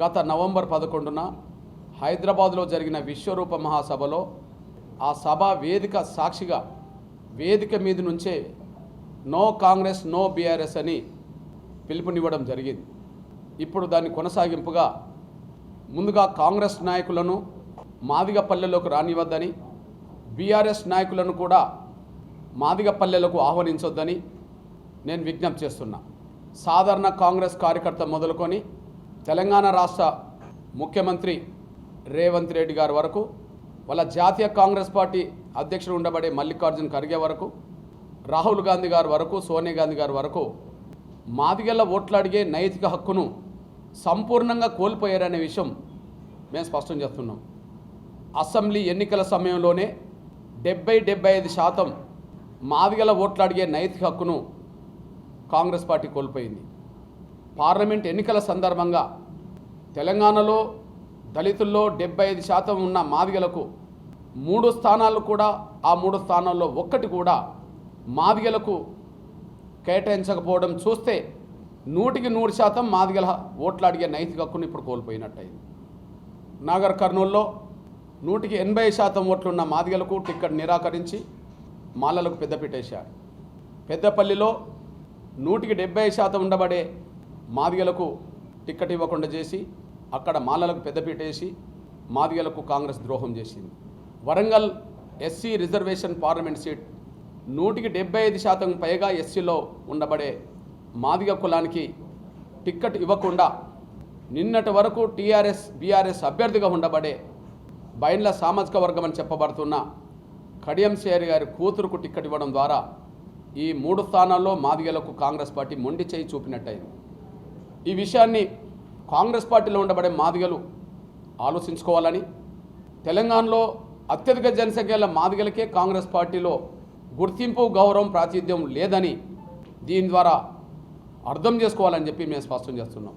గత నవంబర్ పదకొండున హైదరాబాద్లో జరిగిన విశ్వరూప మహాసభలో ఆ సభ వేదిక సాక్షిగా వేదిక మీద నుంచే నో కాంగ్రెస్ నో బీఆర్ఎస్ అని పిలుపునివ్వడం జరిగింది. ఇప్పుడు దాన్ని కొనసాగింపుగా ముందుగా కాంగ్రెస్ నాయకులను మాదిగ పల్లెలోకి రానివద్దని బీఆర్ఎస్ నాయకులను కూడా మాదిగ పల్లెలకు ఆహ్వానించొద్దని నేను విజ్ఞప్తి చేస్తున్నా. సాధారణ కాంగ్రెస్ కార్యకర్త మొదలుకొని తెలంగాణ రాష్ట్ర ముఖ్యమంత్రి రేవంత్ రెడ్డి గారి వరకు వాళ్ళ జాతీయ కాంగ్రెస్ పార్టీ అధ్యక్షుడు ఉండబడే మల్లికార్జున్ ఖర్గే వరకు రాహుల్ గాంధీ గారి వరకు సోనియా గాంధీ గారి వరకు మాదిగల్ల ఓట్లు అడిగే నైతిక హక్కును సంపూర్ణంగా కోల్పోయారనే విషయం మేము స్పష్టం చేస్తున్నాం. అసెంబ్లీ ఎన్నికల సమయంలోనే డెబ్బై డెబ్బై ఐదు శాతం మాదిగల ఓట్లు అడిగే నైతిక హక్కును కాంగ్రెస్ పార్టీ కోల్పోయింది. పార్లమెంట్ ఎన్నికల సందర్భంగా తెలంగాణలో దళితుల్లో డెబ్బై ఐదు శాతం ఉన్న మాదిగలకు మూడు స్థానాలు కూడా ఆ మూడు స్థానాల్లో ఒక్కటి కూడా మాదిగలకు కేటాయించకపోవడం చూస్తే నూటికి నూరు శాతం మాదిగల ఓట్లు అడిగే నైతిక హక్కును ఇప్పుడు కోల్పోయినట్టయింది. నాగర్ కర్నూల్లో నూటికి ఎనభై శాతం ఓట్లున్న మాదిగలకు టిక్కెట్ నిరాకరించి మాలలకు పెద్దపీటేశారు పెద్దపల్లిలో నూటికి డెబ్బై శాతం ఉండబడే మాదిగలకు టిక్కెట్ ఇవ్వకుండా చేసి అక్కడ మాలలకు పెద్దపీటేసి మాదిగలకు కాంగ్రెస్ ద్రోహం చేసింది. Warangal SC reservation parliament seat నూటికి డెబ్బై ఐదు శాతం పైగా ఎస్సీలో ఉండబడే మాదిగ కులానికి టిక్కెట్ ఇవ్వకుండా నిన్నటి వరకు టీఆర్ఎస్ బీఆర్ఎస్ అభ్యర్థిగా ఉండబడే బైండ్ల సామాజిక వర్గం అని చెప్పబడుతున్న కడియం సేరి గారి కూతురుకు టిక్కెట్ ఇవ్వడం ద్వారా ఈ మూడు స్థానాల్లో మాదిగలకు కాంగ్రెస్ పార్టీ మొండి చేయి చూపినట్టయింది. ఈ విషయాన్ని కాంగ్రెస్ పార్టీలో ఉండబడే మాదిగలు ఆలోచించుకోవాలని తెలంగాణలో అత్యధిక జనసంఖ్యల మాదిగలకే కాంగ్రెస్ పార్టీలో గుర్తింపు గౌరవం ప్రాతినిధ్యం లేదని దీని ద్వారా అర్థం చేసుకోవాలని చెప్పి మేము స్పష్టం చేస్తున్నాం.